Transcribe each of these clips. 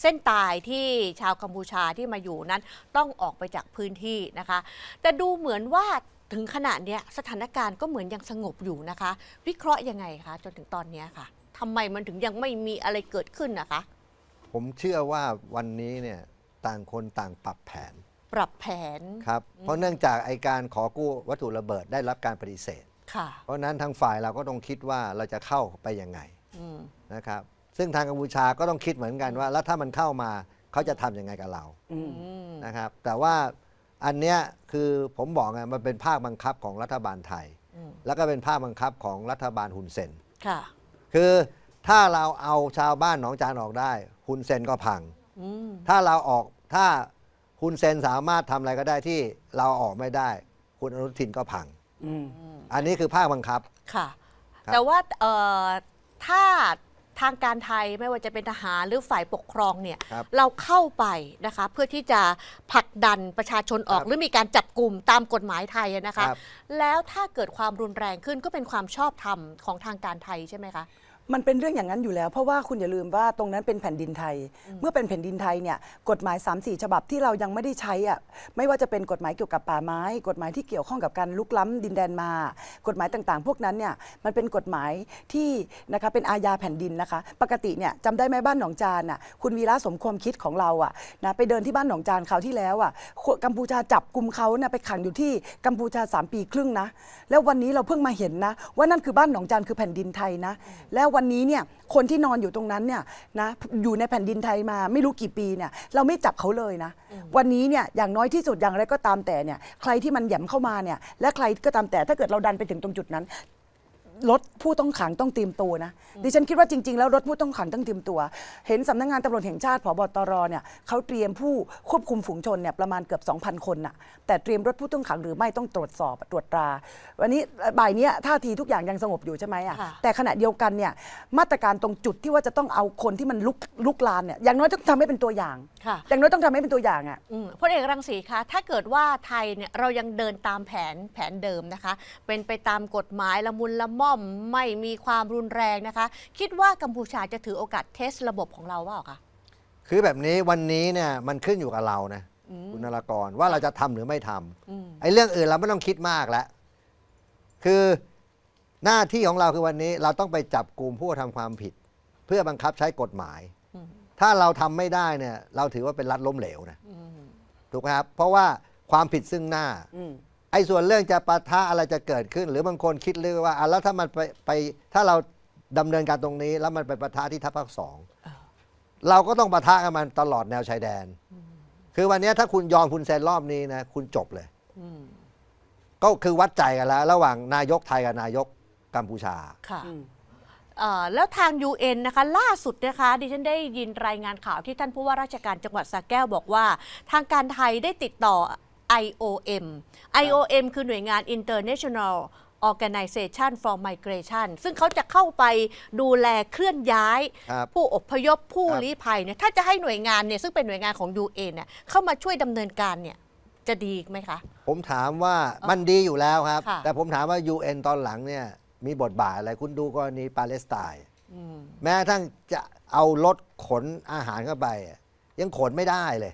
เส้นตายที่ชาวกัมพูชาที่มาอยู่นั้นต้องออกไปจากพื้นที่นะคะ แต่ดูเหมือนว่าถึงขณะเนี้ยสถานการณ์ก็เหมือนยังสงบอยู่นะคะ วิเคราะห์ยังไงคะจนถึงตอนเนี้ยค่ะทำไมมันถึงยังไม่มีอะไรเกิดขึ้นนะคะ ผมเชื่อว่าวันนี้เนี่ยต่างคนต่างปรับแผนปรับแผนครับเพราะเนื่องจากไอการขอกู้วัตถุระเบิดได้รับการปฏิเสธ ค่ะ เพราะฉะนั้นทางฝ่ายเราก็ต้องคิดว่าเราจะเข้าไปยังไงอืมนะครับ ซึ่งทางกัมพูชาก็ต้องคิดเหมือนกันว่า แล้วถ้ามันเข้ามาเขาจะทำยังไงกับเราอืมนะครับ แต่ว่าอันเนี้ยคือผมบอกไงมันเป็นภาคบังคับของรัฐบาลไทย อืมแล้วก็เป็นภาคบังคับของรัฐบาลฮุนเซน ค่ะ คือถ้าเราเอาชาวบ้านหนองจานออกได้ฮุนเซนก็พัง อืมถ้าเราออกถ้าคุณเซนสามารถทำอะไรก็ได้ที่เราออกไม่ได้ คุณอนุทินก็พัง อืมอันนี้คือภาคบังคับ ค่ะ ครับ แต่ว่าเอ่อถ้า ทางการไทยไม่ว่าจะเป็นทหารหรือฝ่ายปกครองเนี่ยครับเราเข้าไปนะคะเพื่อที่จะผลักดันประชาชนออก ครับหรือมีการจับกลุ่มตามกฎหมายไทยอะนะคะ ครับ แล้วถ้าเกิดความรุนแรงขึ้นก็เป็นความชอบธรรมของทางการไทยใช่ไหมคะ มันเป็นเรื่องอย่างนั้นอยู่แล้ว เพราะว่าคุณอย่าลืมว่าตรงนั้นเป็นแผ่นดินไทย เมื่อเป็นแผ่นดินไทยเนี่ยกฎหมาย 3 4 ฉบับที่เรายังไม่ได้ใช้อะไม่ว่าจะเป็นกฎหมายเกี่ยวกับป่าไม้ กฎหมายที่เกี่ยวข้องกับการลุกล้ำดินแดนมา กฎหมายต่างๆ พวกนั้นเนี่ยมันเป็นกฎหมายที่นะคะเป็นอาญาแผ่นดินนะคะ ปกติเนี่ยจำได้ไหมบ้านหนองจานอะคุณวีระสมความคิดของเราอะนะไปเดินที่บ้านหนองจานคราวที่แล้วอะกัมพูชาจับกลุ่มเขาเนี่ยไปขังอยู่ที่กัมพูชา 3 ปีครึ่งนะแล้ววันนี้เราเพิ่งมาเห็นนะว่านั่นคือบ้านหนองจานคือแผ่นดินไทยนะแล้ววันนี้เนี่ยคนที่นอนอยู่ตรงนั้นเนี่ยนะอยู่ในแผ่นดินไทยมาไม่รู้กี่ปีเนี่ยเราไม่จับเขาเลยนะ วันนี้เนี่ยอย่างน้อยที่สุดอย่างไรก็ตามแต่เนี่ยใครที่มันแหย่มเข้ามาเนี่ยและใครก็ตามแต่ถ้าเกิดเราดันไปถึงตรงจุดนั้น รถผู้ต้องขังต้องเตรียมตัวนะดิฉันคิดว่าจริง ๆ แล้วรถผู้ต้องขังต้องเตรียมตัว เห็นสำนักงานตำรวจแห่งชาติผบตรเนี่ยเขาเตรียมผู้ควบคุมฝูงชนเนี่ยประมาณเกือบ 2,000 คนน่ะแต่เตรียมรถผู้ต้องขังหรือไม่ต้องตรวจสอบตรวจตรา วันนี้บ่ายเนี้ยท่าทีทุกอย่างยังสงบอยู่ใช่ไหมอะค่ะ แต่ขณะเดียวกันเนี่ยมาตรการตรงจุดที่ว่าจะต้องเอาคนที่มันลุกลุกลานเนี่ยอย่างน้อยต้องทำให้เป็นตัวอย่าง ค่ะ อย่างน้อยต้องทำให้เป็นตัวอย่างอะ อืมพลเอกรังสีคะ ถ้าเกิดว่าไทยเนี่ยเรายังเดินตามแผนแผนเดิมนะคะ เป็นไปตามกฎหมายละมุนละม่อมไม่มีความรุนแรงนะคะ คิดว่ากัมพูชาจะถือโอกาสเทสระบบของเราว่าคะคือแบบนี้วันนี้เนี่ยมันขึ้นอยู่กับเรานะคุณนรากรว่าเราจะทำหรือไม่ทำอืมไอ้เรื่องอื่นเราไม่ต้องคิดมากแล้วคือหน้าที่ของเราคือวันนี้เราต้องไปจับกลุ่มผู้กระทำความผิด เพื่อบังคับใช้กฎหมายอืมถ้าเราทำไม่ได้เนี่ย เราถือว่าเป็นรัฐล้มเหลวนะอืมถูกไหมครับเพราะว่าความผิดซึ่งหน้าอืม ไอ้ส่วนเรื่องจะปะทะอะไรจะเกิดขึ้น หรือบางคนคิดเรื่องว่าอะแล้วถ้ามันไปไปถ้าเราดำเนินการตรงนี้ แล้วมันไปปะทะที่ทัพภาคสองเราก็ต้องปะทะกับมันตลอดแนวชายแดน คือวันนี้ถ้าคุณยอมคุณเซนรอบนี้นะคุณจบเลย อืมก็คือวัดใจกันแล้ว ระหว่างนายกไทยกับนายกกัมพูชา ค่ะอืม เอ่อแล้วทาง UN นะคะล่าสุดนะคะดิฉันได้ยินรายงานข่าวที่ท่านผู้ว่าราชการจังหวัดสระแก้วบอกว่า ทางการไทยได้ติดต่อ IOM IOM คือหน่วยงาน International Organization for Migration ซึ่งเขาจะเข้าไปดูแลเคลื่อนย้าย ครับ ผู้อพยพผู้ครับ ลี้ภัยเนี่ยถ้าจะให้หน่วยงานเนี่ยซึ่งเป็นหน่วยงานของ UN เนี่ยเข้ามาช่วยดำเนินการเนี่ยจะดีไหมคะ ผมถามว่ามันดีอยู่แล้วครับ ค่ะ แต่ผมถามว่า UN ตอนหลังเนี่ยมีบทบาทอะไรคุณดูกรณีปาเลสไตน์อืม แม้กระทั่งจะเอารถขนอาหารเข้าไปอะยังขนไม่ได้เลย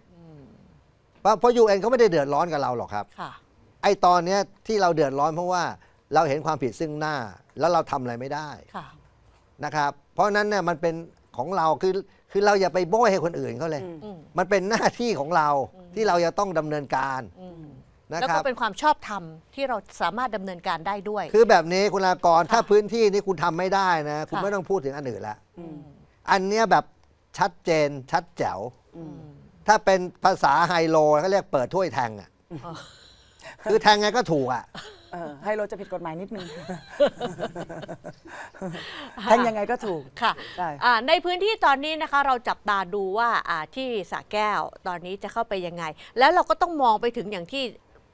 เพราะเพราะ UN เขาไม่ได้เดือดร้อนกับเราหรอกครับ ค่ะ ไอ้ตอนเนี้ยที่เราเดือดร้อนเพราะว่าเราเห็นความผิดซึ่งหน้า แล้วเราทำอะไรไม่ได้ค่ะ นะครับ เพราะฉะนั้นเนี่ยมันเป็นของเราคือคือเราอย่าไปโบยให้คนอื่นเขาเลย อืม อืมมันเป็นหน้าที่ของเราที่เราจะต้องดำเนินการอืมนะแล้วครัก็บเป็นความชอบธรรมที่เราสามารถดำเนินการได้ด้วย คือแบบนี้คุณลากรค่ะถ้าพื้นที่นี้คุณทำไม่ได้นะ คุณค่ะ ไม่ต้องพูดถึงอันอื่นละอืมอันเนี้ยแบบชัดเจนชัดแจ๋ว อืม ถ้าเป็นภาษาไฮโลเขาเรียกเปิดถ้วยแทงอะอ๋อคือแทงไงก็ถูกอะเออให้เราจะผิดกฎหมายนิดนึง แทงยังไงก็ถูก ค่ะได้ อ่าในพื้นที่ตอนนี้นะคะ เราจับตาดูว่าอ่าที่สระแก้วตอนนี้จะเข้าไปยังไง แล้วเราก็ต้องมองไปถึงอย่างที่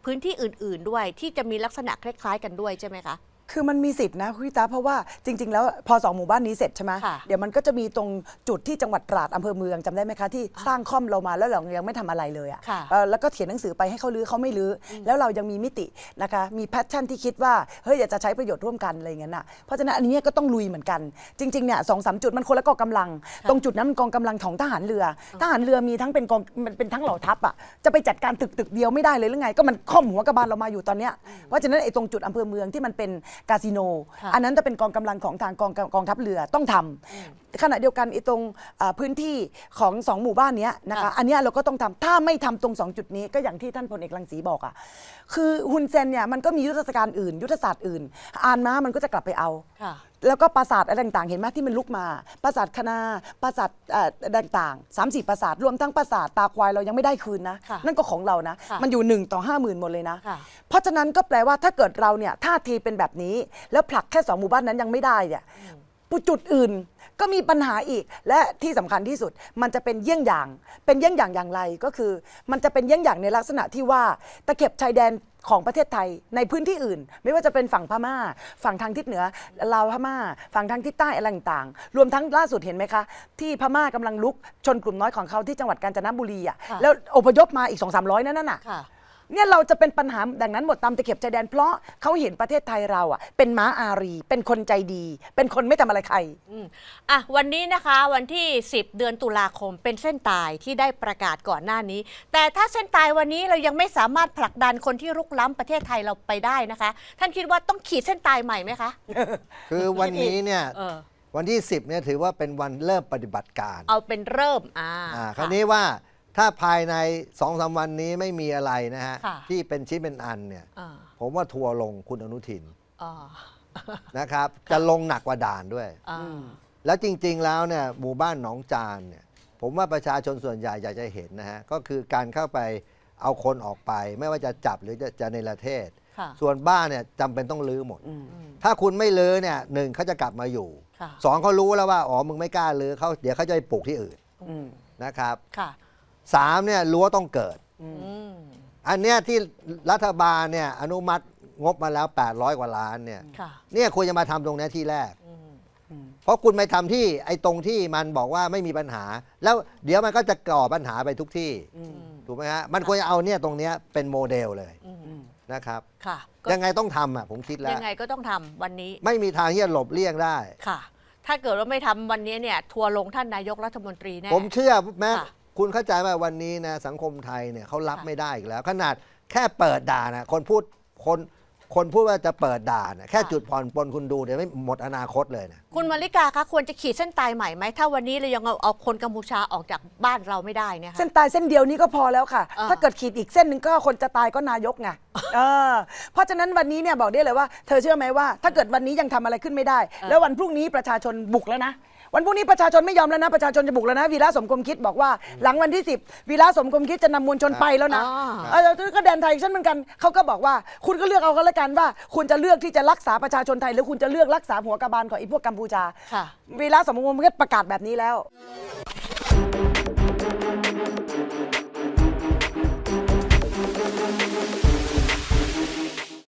พื้นที่อื่น ๆ ด้วยที่จะมีลักษณะคล้าย ๆ กันด้วยใช่ไหมคะ คือมันมีสิทธินะคุณพิตาเพราะว่าจริง ๆ แล้วพอสองหมู่บ้านนี้เสร็จใช่ไหมค่ะเดี๋ยวมันก็จะมีตรงจุดที่จังหวัดตราดอำเภอเมืองจำได้ไหมคะที่สร้างค่อมเรามาแล้วเรายังไม่ทำอะไรเลยอะค่ะเอ่อแล้วก็เขียนหนังสือไปให้เขาลื้อเขาไม่ลื้ออแล้วเรายังมีมิตินะคะมีแพชชั่นที่คิดว่าเฮ้ยอยากจะใช้ประโยชน์ร่วมกันอะไรอย่างเงี้ยน่ะเพราะฉะนั้นอันนี้ก็ต้องลุยเหมือนกัน จริงๆเนี่ยสองสามจุดมันคนละกองกำลัง ตรงจุดนั้นมันกองกำลังของทหารเรือทหารเรือมีทั้งเป็นกองมันเป็นทั้งเหล่าทัพอะจะไปจัดการตึกตึกเดียวไม่ได้เลยหรือไง ก็มันค่อมหัวกระบาลเรามาอยู่ตอนเนี้ยเพราะฉะนั้นไอ้ตรงจุดอำเภอเมืองที่มันเป็นคาสิโนค่ะอันนั้นจะเป็นกองกำลังของทางกองกองทัพเรือต้องทำขณะเดียวกันไอ้ตรงอ่าพื้นที่ของสองหมู่บ้านเนี้ยนะคะค่ะอันเนี้ยเราก็ต้องทำถ้าไม่ทำตรงสองจุดนี้ก็อย่างที่ท่านพลเอกรังสีบอกอะคือฮุนเซนเนี่ยมันก็มียุทธศการอื่น ยุทธศาสตร์อื่นอานม้ามันก็จะกลับไปเอาค่ะ แล้วก็ปราสาทอะไรต่างๆ เห็นไหมที่มันลุกมา ปราสาทคณาปราสาทเอ่อต่างๆสามสี่ปราสาทรวมทั้งปราสาทตาควายเรายังไม่ได้คืนนะ ค่ะนั่นก็ของเรานะ ค่ะมันอยู่หนึ่งต่อห้าหมื่นหมดเลยนะ ค่ะ เพราะฉะนั้นก็แปลว่าถ้าเกิดเราเนี่ยท่าทีเป็นแบบนี้ แล้วผลักแค่สองหมู่บ้านนั้นยังไม่ได้เนี่ย จุดอื่นก็มีปัญหาอีกและที่สำคัญที่สุด มันจะเป็นเยี่ยงอย่าง เป็นเยี่ยงอย่างอย่างไรก็คือ มันจะเป็นเยี่ยงอย่างในลักษณะที่ว่าตะเข็บชายแดนของประเทศไทยในพื้นที่อื่น ไม่ว่าจะเป็นฝั่งพม่า ฝั่งทางทิศเหนือลาวพม่า ฝั่งทางทิศใต้อะไรต่างๆรวมทั้งล่าสุดเห็นไหมคะ ที่พม่ากำลังลุกชนกลุ่มน้อยของเขาที่จังหวัดกาญจนบุรีอะค่ะแล้วอพยพมาอีก2 3 0 0นั่นน่ะค่ะ เนี่ยเราจะเป็นปัญหาดังนั้นหมดตามตะเข็บชายแดนเพราะเขาเห็นประเทศไทยเราอะเป็นม้าอารี เป็นคนใจดี เป็นคนไม่ทำอะไรใคร อืมอะวันนี้นะคะวันที่ 10 เดือนตุลาคมเป็นเส้นตายที่ได้ประกาศก่อนหน้านี้ แต่ถ้าเส้นตายวันนี้เรายังไม่สามารถผลักดันคนที่รุกล้ำประเทศไทยเราไปได้นะคะ ท่านคิดว่าต้องขีดเส้นตายใหม่ไหมคะคือวันนี้เนี่ยเออวันที่ 10เนี่ยถือว่าเป็นวันเริ่มปฏิบัติการเอาเป็นเริ่มอ่าอ่าคราวนี้ว่า ถ้าภายใน2อสวันนี้ไม่มีอะไรนะฮะ ค่ะ ที่เป็นชิ้นเป็นอันเนี่ย อ่าผมว่าทัวร์ลงคุณอนุทินอ่านะครับ จะลงหนักกว่าด่านด้วย อ่าแล้วจริงๆแล้วเนี่ยหมู่บ้านหนองจานเนี่ยผมว่าประชาชนส่วนใหญ่อยากจะเห็นนะฮะ ก็คือการเข้าไปเอาคนออกไป ไม่ว่าจะจับหรือจะจะในประเทศ ค่ะส่วนบ้านเนี่ยจำเป็นต้องลื้อหมดอืม ถ้าคุณไม่ลื้อเนี่ยหนึ่งเขาจะกลับมาอยู่ค่ะ สองเขารู้แล้วว่าอ๋อมึงไม่กล้าลื้อเขาเดี๋ยวเขาจะไปปลูกที่อื่นอืม นะครับ ค่ะ สามเนี่ยรั้วต้องเกิดอืมอันเนี้ยที่รัฐบาลเนี่ยอนุมัติงบมาแล้ว 800 กว่าล้านเนี่ยค่ะ เนี่ยควรจะมาทำตรงเนี้ยที่แรกอืมเพราะคุณไปทำที่ไอ้ตรงที่มันบอกว่าไม่มีปัญหา แล้วเดี๋ยวมันก็จะก่อปัญหาไปทุกที่อืมถูกไหมฮะมันควรจะเอาเนี่ยตรงเนี้ยเป็นโมเดลเลยอืมนะครับค่ะก็ยังไงต้องทำอะผมคิดแล้ยัวงไงก็ต้องทำวันนี้ไม่มีทางที่จะหลบเลี่ยงได้ ค่ะ ถ้าเกิดว่าไม่ทำวันนี้เนี่ย ทัวร์ลงท่านนายกรัฐมนตรีแน่ ผมเชื่อแม้ค่ะ คุณเข้าใจว่าวันนี้นะสังคมไทยเนี่ยเขารับค่ะไม่ได้อีกแล้ว ขนาดแค่เปิดด่านะคนพูดคนคนพูดว่าจะเปิดด่านะแค่จุดผ่อนปลนคุณดูเดี๋ยวไม่หมดอนาคตเลยนะ คุณมาริกาคะควรจะขีดเส้นตายใหม่ไหมถ้าวันนี้เรายังเอาเอาคนกัมพูชาออกจากบ้านเราไม่ได้เนี่ยค่ะ เส้นตายเส้นเดียวนี้ก็พอแล้วค่ะ อ่า ถ้าเกิดขีดอีกเส้นหนึ่งก็คนจะตายก็นายกไง เออ เพราะฉะนั้นวันนี้เนี่ยบอกได้เลยว่า เธอเชื่อไหมว่า ถ้าเกิดวันนี้ยังทำอะไรขึ้นไม่ได้ แล้ววันพรุ่งนี้ประชาชนบุกแล้วนะ วันพรุ่งนี้ประชาชนไม่ยอมแล้วนะ ประชาชนจะบุกแล้วนะ วีระสมคมคิดบอกว่า หลังวันที่ 10 วีระสมคมคิดจะนำมวลชนไปแล้วนะอ่า เออก็แดนไทยเช่นเหมือนกันเขาก็บอกว่า คุณก็เลือกเอาก็แล้วกันว่า คุณจะเลือกที่จะรักษาประชาชนไทย หรือคุณจะเลือกรักษาหัวกระบาลของไอ้พวกกัมพูชาค่ะ วีระสมคมคิดประกาศแบบนี้แล้ว